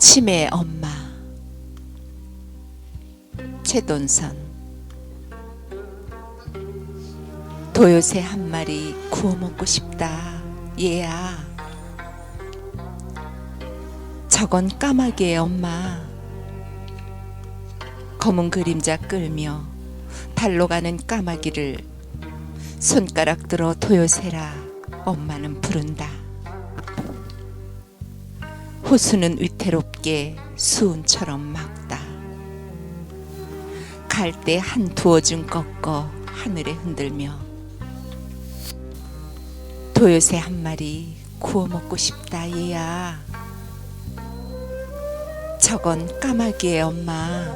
치매 엄마 최돈선. 도요새 한 마리 구워 먹고 싶다. 얘야. 저건 까마귀의 엄마. 검은 그림자 끌며 달로 가는 까마귀를 손가락 들어 도요새라 엄마는 부른다 호수는 위태롭게 수은처럼 막다. 갈대 한 두어 줌 꺾어 하늘에 흔들며 도요새 한 마리 구워 먹고 싶다 얘야. 저건 까마귀의 엄마.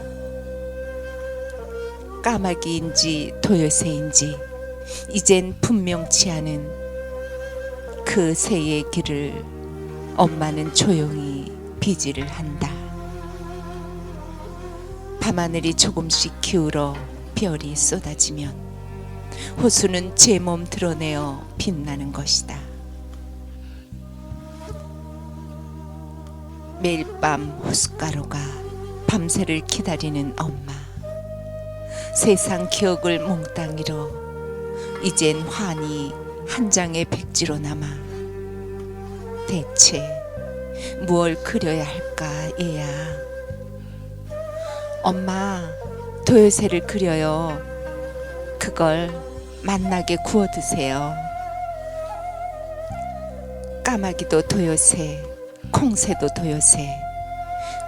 까마귀인지 도요새인지 이젠 분명치 않은 그 새의 길을 엄마는 조용히 비지를 한다. 밤하늘이 조금씩 기울어 별이 쏟아지면 호수는 제 몸 드러내어 빛나는 것이다. 매일 밤 호숫가루가 밤새를 기다리는 엄마. 세상 기억을 몽땅이로 이젠 환히 한 장의 백지로 남아 대체 무얼 그려야 할까 얘야? 엄마 도요새를 그려요. 그걸 맛나게 구워 드세요. 까마귀도 도요새 콩새도 도요새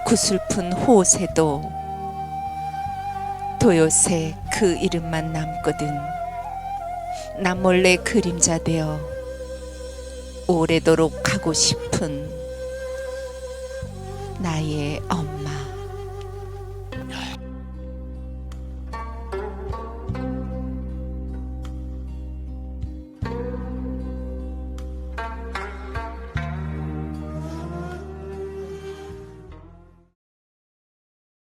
구슬픈 호새도 도요새 그 이름만 남거든. 나 몰래 그림자 되어 오래도록 가고 싶은 나의 엄마.